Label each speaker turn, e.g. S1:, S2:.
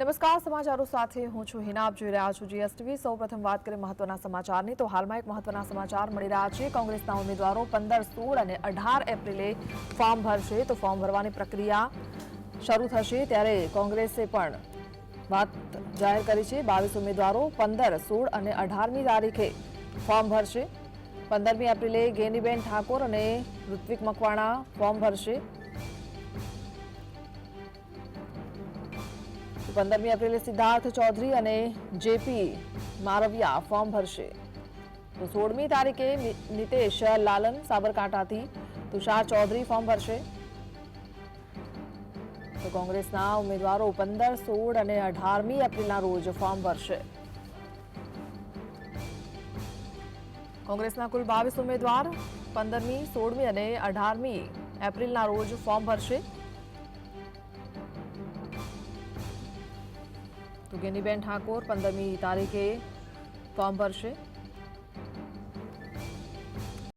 S1: નમસ્કાર, સમાચારો સાથે હું છું હિના. આપ જોઈ રહ્યા છો જીએસટીવી સૌપ્રથમ વાત કરીએ મહત્વના સમાચારની, તો હાલમાં એક મહત્વના સમાચાર મળી રહ્યા છે. કોંગ્રેસના ઉમેદવારો પંદર, સોળ અને અઢાર એપ્રિલે ફોર્મ ભરશે. તો ફોર્મ ભરવાની પ્રક્રિયા શરૂ થશે ત્યારે કોંગ્રેસે પણ વાત જાહેર કરી છે. બાવીસ ઉમેદવારો પંદર, સોળ અને અઢારમી તારીખે ફોર્મ ભરશે. પંદરમી એપ્રિલે ગેનીબેન ઠાકોર અને ઋત્વિક મકવાણા ફોર્મ ભરશે. પંદરમી એપ્રિલે સિદ્ધાર્થ ચૌધરી અને જેપી મારવિયા ફોર્મ ભરશે. તો સોળમી તારીખે નિતેશ લાલન સાબરકાંઠાથી તુષાર ચૌધરી ફોર્મ ભરશે. તો કોંગ્રેસના ઉમેદવારો પંદર, સોળ અને અઢારમી એપ્રિલના રોજ ફોર્મ ભરશે. કોંગ્રેસના કુલ બાવીસ ઉમેદવાર પંદરમી, સોળમી અને અઢારમી એપ્રિલના રોજ ફોર્મ ભરશે. તો ગેનીબેન ઠાકોર પંદરમી તારીખે ફોર્મ ભરશે.